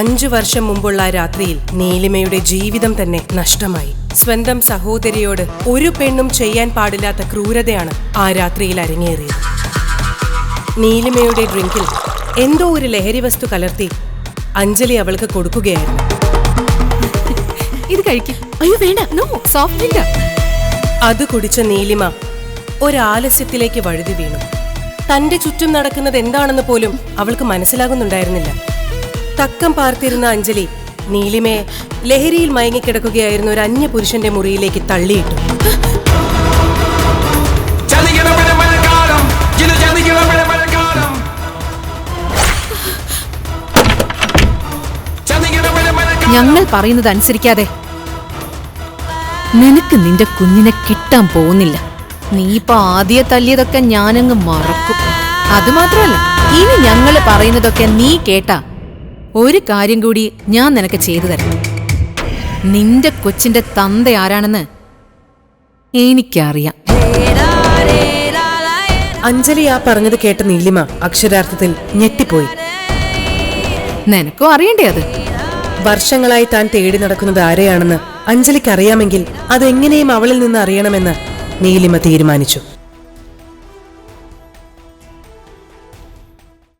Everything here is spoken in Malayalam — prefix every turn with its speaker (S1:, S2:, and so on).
S1: അഞ്ചു വർഷം മുമ്പുള്ള രാത്രിയിൽ നീലിമയുടെ ജീവിതം തന്നെ നഷ്ടമായി. സ്വന്തം സഹോദരിയോട് ഒരു പെണ്ണും ചെയ്യാൻ പാടില്ലാത്ത ക്രൂരതയാണ് ആ രാത്രിയിൽ അരങ്ങേറിയത്. നീലിമയുടെ ഡ്രിങ്കിൽ എന്തോ ഒരു ലഹരി വസ്തു കലർത്തി അഞ്ജലി അവൾക്ക് കൊടുക്കുകയായിരുന്നു.
S2: ഇത് കഴിക്കും. അയ്യോ വേണ്ട. നോ സോഫ്റ്റ് ഡ്രിങ്ക്
S1: അത് കുടിച്ച നീലിമ ഒരാലസ്യത്തിലേക്ക് വഴുതി വീണു. തന്റെ ചുറ്റും നടക്കുന്നത് എന്താണെന്ന് പോലും അവൾക്ക് മനസ്സിലാകുന്നുണ്ടായിരുന്നില്ല. തക്കം പാർത്തിരുന്ന അഞ്ജലി നീലിമയെ ലഹരിയിൽ മയങ്ങിക്കിടക്കുകയായിരുന്ന ഒരു അന്യ പുരുഷന്റെ മുറിയിലേക്ക് തള്ളിയിട്ടു.
S2: ഞങ്ങൾ പറയുന്നത് അനുസരിക്കാതെ നിനക്ക് നിന്റെ കുഞ്ഞിനെ കിട്ടാൻ പോകുന്നില്ല. നീ ഇപ്പൊ ആദ്യ തല്ലിയതൊക്കെ ഞാനങ്ങ് മറക്കും. അതുമാത്രമല്ല ഇനി ഞങ്ങൾ പറയുന്നതൊക്കെ നീ കേട്ടാ ഒരു കാര്യം കൂടി ഞാൻ നിനക്ക് ചെയ്തു തരാം. നിന്റെ കൊച്ചിന്റെ തന്ത ആരാണെന്ന് എനിക്കറിയാം.
S1: അഞ്ജലി ആ പറഞ്ഞത് കേട്ട നീലിമ അക്ഷരാർത്ഥത്തിൽ ഞെട്ടിപ്പോയി.
S2: നിനക്കും അറിയണ്ടേ അത്?
S1: വർഷങ്ങളായി താൻ തേടി നടക്കുന്നത് ആരെയാണെന്ന് അഞ്ജലിക്ക് അറിയാമെങ്കിൽ അതെങ്ങനെയും അവളിൽ നിന്ന് അറിയണമെന്ന് നീലിമ തീരുമാനിച്ചു.